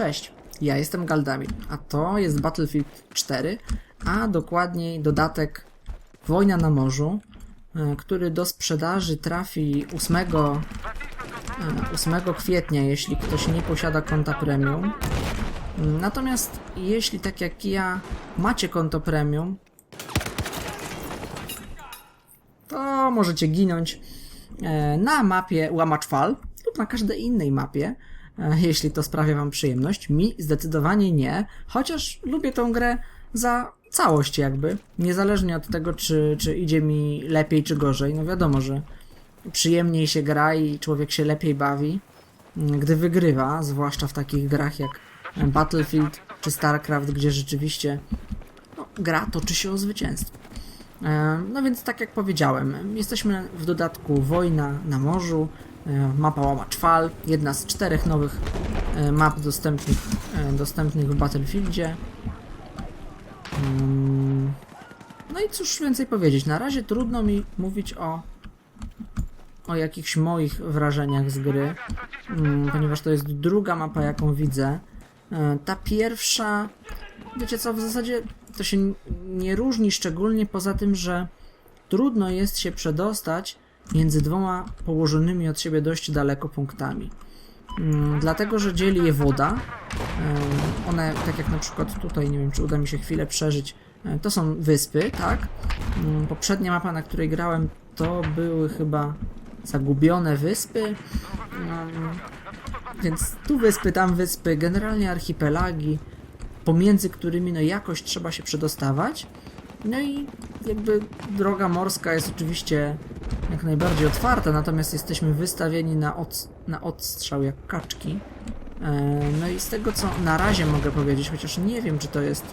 Cześć, ja jestem Galdamir, a to jest Battlefield 4, a dokładniej dodatek Wojna na morzu, e, który do sprzedaży trafi 8, e, 8 kwietnia, jeśli ktoś nie posiada konta premium. Natomiast jeśli tak jak ja macie konto premium, to możecie ginąć e, na mapie Łamacz Fal lub na każdej innej mapie, e, jeśli to sprawia Wam przyjemność. Mi zdecydowanie nie, chociaż lubię tą grę za całość jakby, niezależnie od tego, czy, czy idzie mi lepiej czy gorzej. No wiadomo, że przyjemniej się gra i człowiek się lepiej bawi, mm, gdy wygrywa, zwłaszcza w takich grach jak Battlefield czy StarCraft, gdzie rzeczywiście no, gra toczy się o zwycięstwo. E, No więc tak jak powiedziałem, jesteśmy w dodatku Wojna na morzu, e, mapa Łamacz Fal, jedna z czterech nowych e, map dostępnych, e, dostępnych w Battlefieldzie. Mm, No i cóż więcej powiedzieć, na razie trudno mi mówić o o jakichś moich wrażeniach z gry, mm, ponieważ to jest druga mapa jaką widzę. E, Ta pierwsza wiecie co, w zasadzie to się nie różni szczególnie poza tym, że trudno jest się przedostać między dwoma położonymi od siebie dość daleko punktami. Mm, Dlatego, że dzieli je woda. One, tak jak na przykład tutaj, nie wiem, czy uda mi się chwilę przeżyć, e, to są wyspy, tak? Mm, Poprzednia mapa, na której grałem, to były chyba zagubione wyspy. Więc tu wyspy, tam wyspy, generalnie archipelagi pomiędzy którymi no jakoś trzeba się przedostawać. No i jakby droga morska jest oczywiście jak najbardziej otwarta, natomiast jesteśmy wystawieni na, od, na odstrzał jak kaczki. E, No i z tego co na razie mogę powiedzieć, chociaż nie wiem czy to jest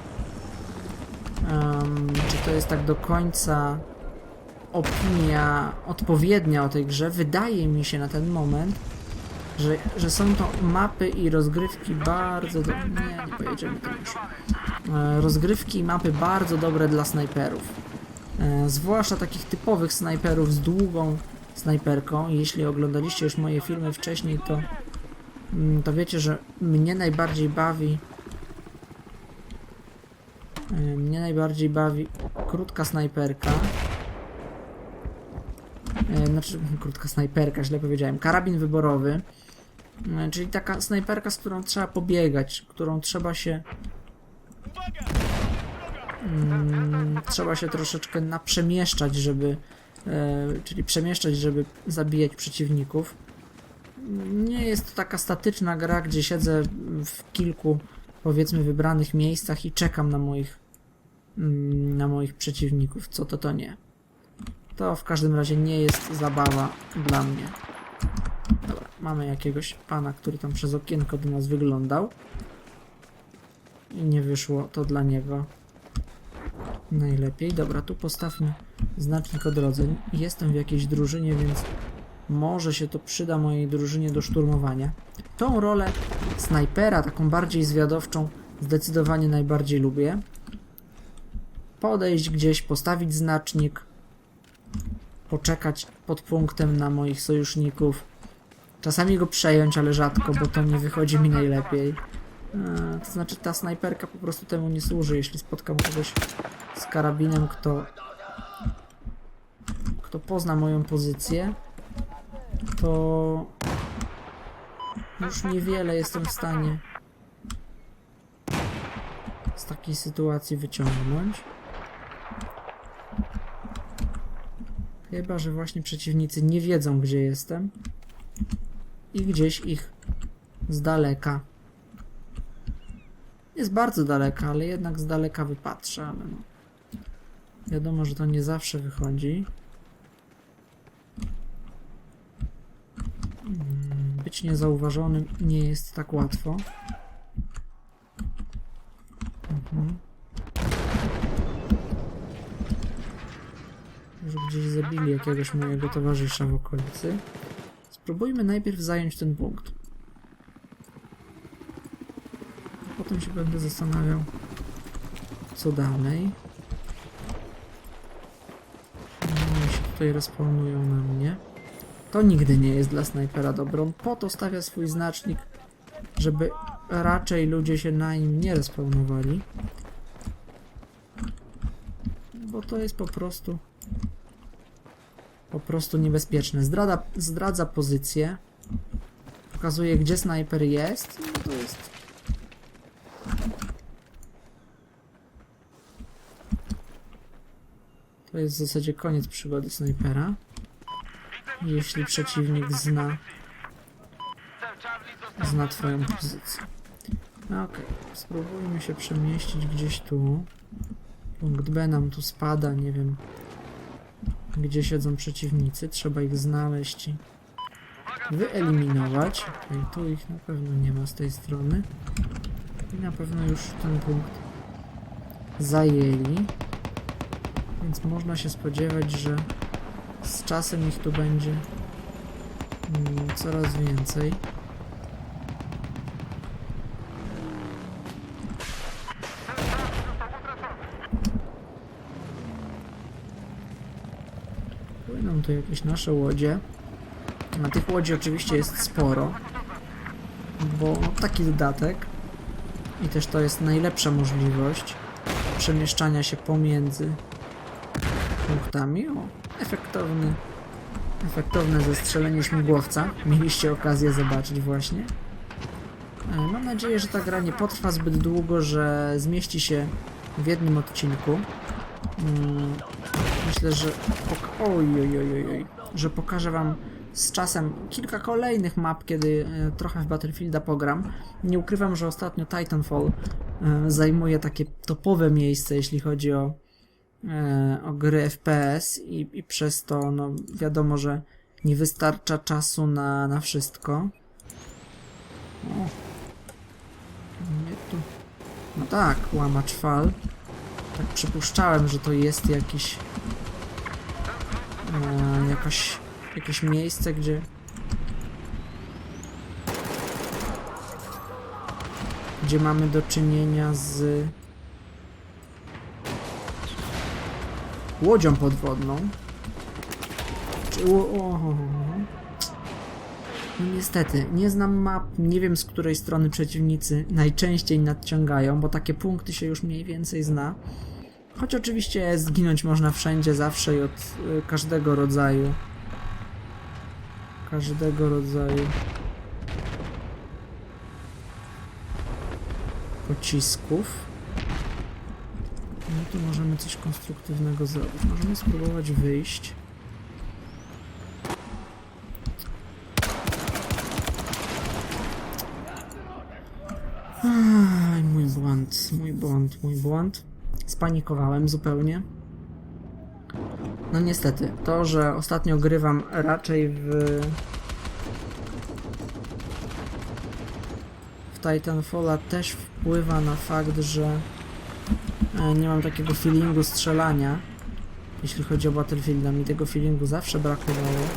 em, czy to jest tak do końca opinia odpowiednia o tej grze, wydaje mi się na ten moment, że, że są to mapy i rozgrywki bardzo do... Nie, nie pojedziemy tam już. E, Rozgrywki i mapy bardzo dobre dla snajperów. E, Zwłaszcza takich typowych snajperów z długą snajperką. Jeśli oglądaliście już moje filmy wcześniej, to, mm, to wiecie, że mnie najbardziej bawi e, mnie najbardziej bawi krótka snajperka. E, Znaczy, krótka snajperka, źle powiedziałem. Karabin wyborowy. Czyli taka snajperka, z którą trzeba pobiegać, którą trzeba się. Mm, trzeba się troszeczkę naprzemieszczać, żeby. E, czyli przemieszczać, żeby zabijać przeciwników. Nie jest to taka statyczna gra, gdzie siedzę w kilku, powiedzmy, wybranych miejscach i czekam na moich. mm, na moich przeciwników. Co to, to nie. To w każdym razie nie jest zabawa dla mnie. Dobra, mamy jakiegoś pana, który tam przez okienko do nas wyglądał. I nie wyszło to dla niego najlepiej. Dobra, tu postawmy znacznik odrodzeń. Jestem w jakiejś drużynie, więc może się to przyda mojej drużynie do szturmowania. Tą rolę snajpera, taką bardziej zwiadowczą, zdecydowanie najbardziej lubię. Podejść gdzieś, postawić znacznik, poczekać pod punktem na moich sojuszników. Czasami go przejąć, ale rzadko, bo to nie wychodzi mi najlepiej. E, to znaczy ta snajperka po prostu temu nie służy. Jeśli spotkam kogoś z karabinem, kto kto pozna moją pozycję, to już niewiele jestem w stanie z takiej sytuacji wyciągnąć. Chyba, że właśnie przeciwnicy nie wiedzą, gdzie jestem i gdzieś ich z daleka. Jest bardzo daleka, ale jednak z daleka wypatrzę, ale no. Wiadomo, że to nie zawsze wychodzi. Mm, Być niezauważonym nie jest tak łatwo. Mhm. Gdzieś zabili jakiegoś mojego towarzysza w okolicy. Spróbujmy najpierw zająć ten punkt. Potem się będę zastanawiał, co dalej. No i się tutaj respawnują na mnie. To nigdy nie jest dla snajpera dobrą. Po to stawia swój znacznik, żeby raczej ludzie się na nim nie respawnowali. Bo to jest po prostu po prostu niebezpieczne. Zdrada, zdradza pozycję. Pokazuje, gdzie snajper jest. No to jest... To jest w zasadzie koniec przygody snajpera. Jeśli przeciwnik zna, zna twoją pozycję. No Okej, spróbujmy się przemieścić gdzieś tu. Punkt B nam tu spada, nie wiem gdzie siedzą przeciwnicy. Trzeba ich znaleźć i wyeliminować. Okej, tu ich na pewno nie ma z tej strony. I na pewno już ten punkt zajęli. Więc można się spodziewać, że z czasem ich tu będzie mm, coraz więcej. Płyną tu jakieś nasze łodzie. Na tych łodzi oczywiście jest sporo, bo taki dodatek i też to jest najlepsza możliwość przemieszczania się pomiędzy punktami. O, efektowny, efektowne zestrzelenie śmigłowca. Mieliście okazję zobaczyć właśnie. E, Mam nadzieję, że ta gra nie potrwa zbyt długo, że zmieści się w jednym odcinku. Mm, Myślę, że pok- oj, oj, oj, oj, że pokażę wam z czasem kilka kolejnych map, kiedy e, trochę w Battlefielda pogram. Nie ukrywam, że ostatnio Titanfall e, zajmuje takie topowe miejsce, jeśli chodzi o, o gry FPS i, i przez to no, wiadomo, że nie wystarcza czasu na, na wszystko. O. Nie tu. No tak, łamacz fal. Tak przypuszczałem, że to jest jakiś e, jakaś, jakieś miejsce, gdzie gdzie mamy do czynienia z łodzią podwodną. No niestety, nie znam map, nie wiem z której strony przeciwnicy najczęściej nadciągają, bo takie punkty się już mniej więcej zna. Choć oczywiście zginąć można wszędzie, zawsze i od y, każdego rodzaju. Każdego rodzaju. Pocisków. No tu możemy coś konstruktywnego zrobić. Możemy spróbować wyjść. Aj, mój błąd, mój błąd, mój błąd. Spanikowałem zupełnie. No niestety, to, że ostatnio grywam raczej w... w Titanfalla też wpływa na fakt, że nie mam takiego feelingu strzelania. Jeśli chodzi o Battlefielda, mi tego feelingu zawsze brakowało.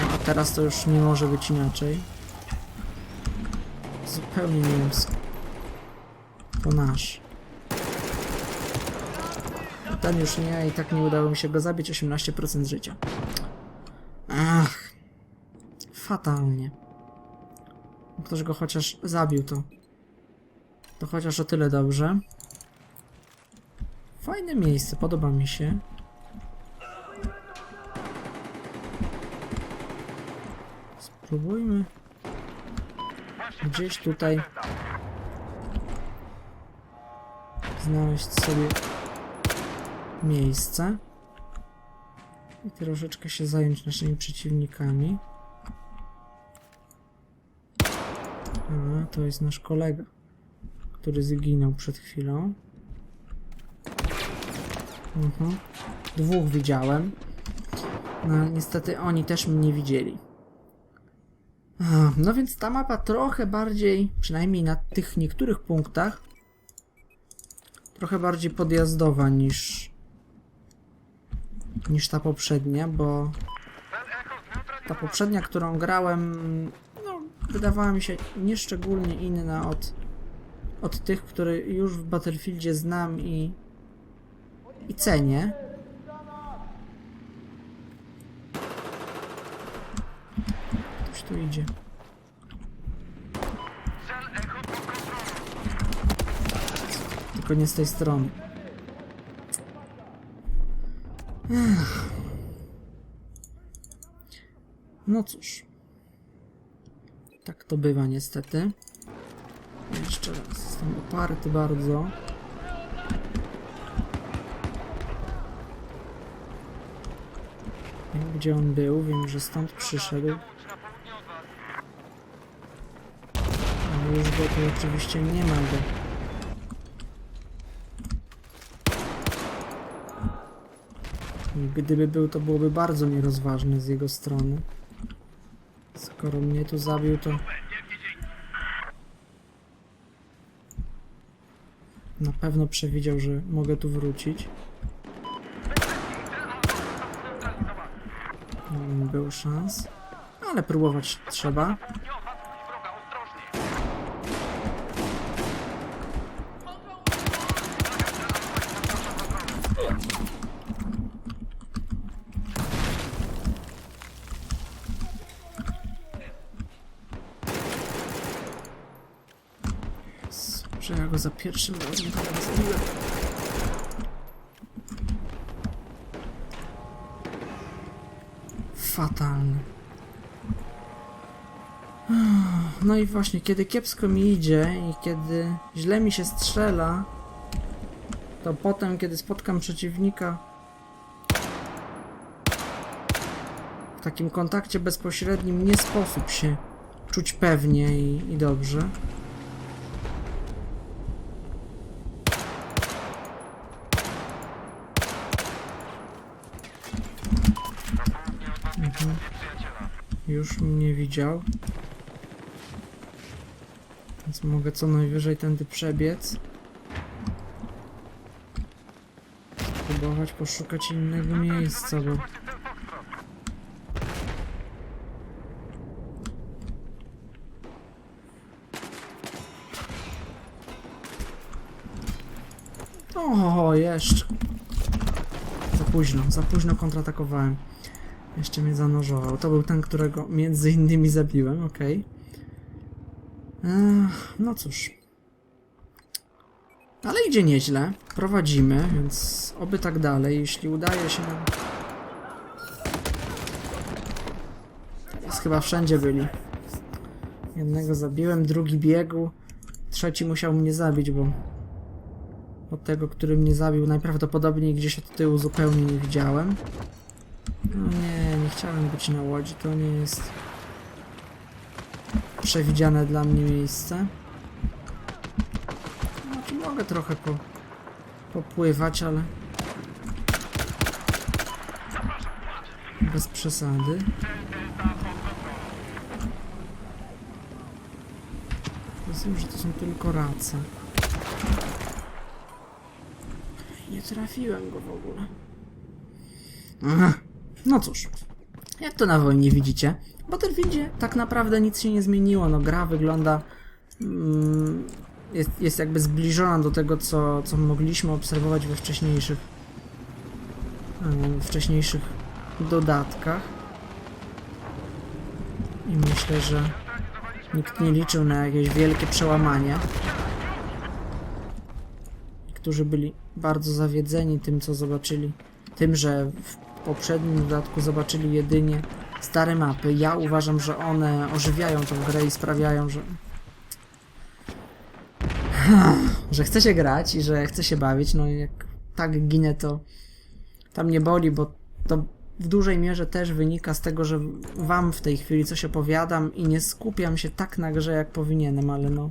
No a teraz to już nie może być inaczej. Zupełnie nie wiem to nasz. Ten już nie, i tak nie udało mi się go zabić, 18% życia. Ach. Fatalnie. Ktoś go chociaż zabił to. To chociaż o tyle dobrze. Fajne miejsce, podoba mi się. Spróbujmy gdzieś tutaj znaleźć sobie miejsce i troszeczkę się zająć naszymi przeciwnikami. A, to jest nasz kolega, który zginął przed chwilą. Mhm. Dwóch widziałem. No, niestety oni też mnie widzieli. No więc ta mapa trochę bardziej, przynajmniej na tych niektórych punktach, trochę bardziej podjazdowa niż niż ta poprzednia, bo ta poprzednia, którą grałem, no, wydawała mi się nieszczególnie inna od, od tych, które już w Battlefieldzie znam i, i cenię. Ktoś tu idzie. Tylko nie z tej strony. Ech. No cóż. Tak to bywa niestety. Jeszcze raz, jestem oparty bardzo. Wiem, gdzie on był, wiem, że stąd przyszedł. Ale już go tu oczywiście nie ma go. Gdyby był, to byłoby bardzo nierozważne z jego strony. Skoro mnie tu zabił, to... pewno przewidział, że mogę tu wrócić. Nie było szans. Ale próbować trzeba. Że ja go za pierwszym razem teraz zabiłem. Fatalny. No i właśnie, kiedy kiepsko mi idzie i kiedy źle mi się strzela, to potem, kiedy spotkam przeciwnika w takim kontakcie bezpośrednim, nie sposób się czuć pewnie i, i dobrze. Mhm. Już mnie widział. Więc mogę co najwyżej tędy przebiec. Spróbować poszukać innego miejsca, bo... O, jeszcze. Za późno, za późno kontratakowałem. Jeszcze mnie zanurzował. To był ten, którego między innymi zabiłem, okej. Ech, No cóż. Ale idzie nieźle. Prowadzimy, więc oby tak dalej. Jeśli udaje się nam... Chyba wszędzie byli. Jednego zabiłem, drugi biegł. Trzeci musiał mnie zabić, bo... Od tego, który mnie zabił, najprawdopodobniej gdzieś od tyłu zupełnie nie widziałem. No nie chciałem być na łodzi, to nie jest przewidziane dla mnie miejsce. Znaczy mogę trochę po, popływać, ale bez przesady. Rozumiem, że to są tylko race. Nie trafiłem go w ogóle. Aha. No cóż, jak to na wojnie widzicie, w Battlefieldzie tak naprawdę nic się nie zmieniło. No gra wygląda mm, jest, jest jakby zbliżona do tego, co, co mogliśmy obserwować we wcześniejszych em, wcześniejszych dodatkach. I myślę, że nikt nie liczył na jakieś wielkie przełamanie. Którzy byli bardzo zawiedzeni tym, co zobaczyli. Tym, że w poprzednim dodatku zobaczyli jedynie stare mapy. Ja uważam, że one ożywiają tą grę i sprawiają, że że chce się grać i że chce się bawić. No i jak tak ginę, to tam nie boli, bo to w dużej mierze też wynika z tego, że wam w tej chwili coś opowiadam i nie skupiam się tak na grze, jak powinienem, ale no...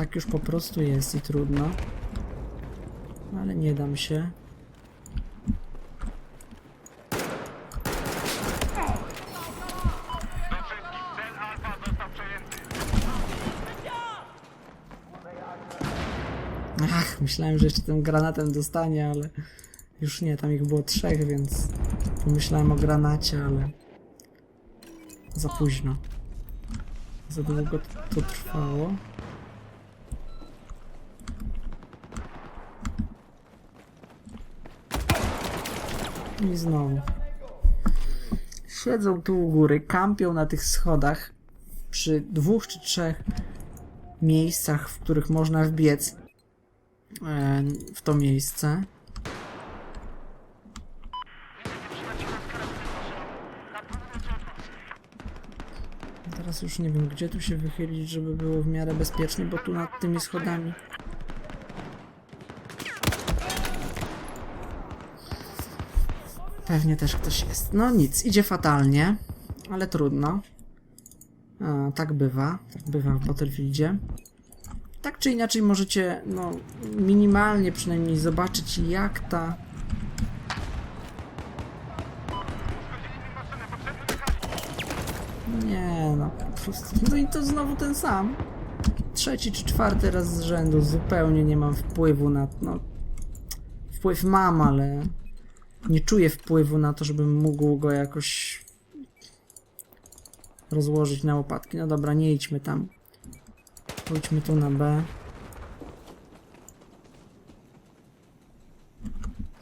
Tak już po prostu jest i trudno. Ale nie dam się. Ach, myślałem, że jeszcze tym granatem dostanie, ale już nie, tam ich było trzech, więc pomyślałem o granacie, ale za późno. Za długo to, trwało. I znowu. Siedzą tu u góry, kampią na tych schodach. przy dwóch czy trzech miejscach, w których można wbiec e, w to miejsce. Teraz już nie wiem, gdzie tu się wychylić, żeby było w miarę bezpiecznie, bo tu nad tymi schodami. Pewnie też ktoś jest. No nic, idzie fatalnie, ale trudno. A, tak bywa, tak bywa w Battlefieldzie. Tak czy inaczej możecie, no, minimalnie przynajmniej zobaczyć jak ta... Nie no, po prostu, no i to znowu ten sam. Trzeci czy czwarty raz z rzędu, zupełnie nie mam wpływu na, no... Wpływ mam, ale nie czuję wpływu na to, żebym mógł go jakoś rozłożyć na łopatki. No dobra, nie idźmy tam. Pójdźmy tu na B.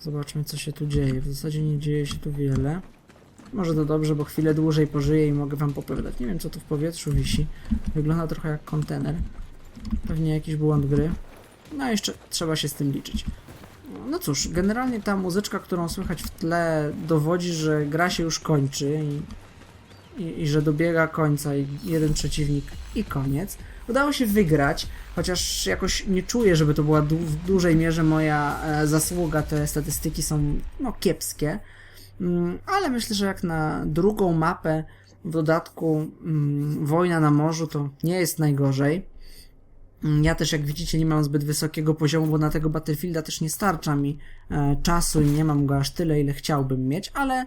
Zobaczmy, co się tu dzieje. W zasadzie nie dzieje się tu wiele. Może to dobrze, bo chwilę dłużej pożyję i mogę wam opowiadać. Nie wiem, co tu w powietrzu wisi. Wygląda trochę jak kontener. Pewnie jakiś błąd gry. No jeszcze trzeba się z tym liczyć. No cóż, generalnie ta muzyczka, którą słychać w tle, dowodzi, że gra się już kończy i, i, i że dobiega końca i jeden przeciwnik i koniec. Udało się wygrać, chociaż jakoś nie czuję, żeby to była w dużej mierze moja e, zasługa. Te statystyki są no, kiepskie, mm, ale myślę, że jak na drugą mapę w dodatku mm, Wojna na morzu to nie jest najgorzej. Mm, Ja też, jak widzicie, nie mam zbyt wysokiego poziomu, bo na tego Battlefielda też nie starcza mi e, czasu i nie mam go aż tyle, ile chciałbym mieć, ale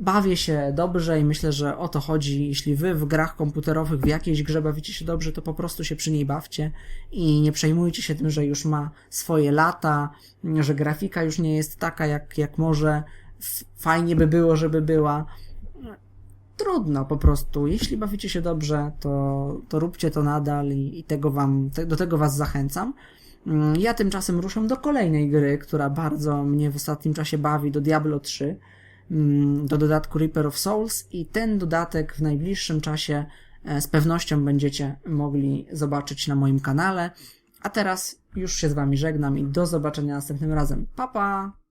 bawię się dobrze i myślę, że o to chodzi. Jeśli wy w grach komputerowych w jakiejś grze bawicie się dobrze, to po prostu się przy niej bawcie i nie przejmujcie się tym, że już ma swoje lata, że grafika już nie jest taka, jak, jak może fajnie by było, żeby była trudno po prostu. Jeśli bawicie się dobrze, to, to róbcie to nadal i, i tego wam, te, do tego was zachęcam. Mm, Ja tymczasem ruszę do kolejnej gry, która bardzo mnie w ostatnim czasie bawi, do Diablo 3, mm, do dodatku Reaper of Souls i ten dodatek w najbliższym czasie e, z pewnością będziecie mogli zobaczyć na moim kanale. A teraz już się z wami żegnam i do zobaczenia następnym razem. Pa pa!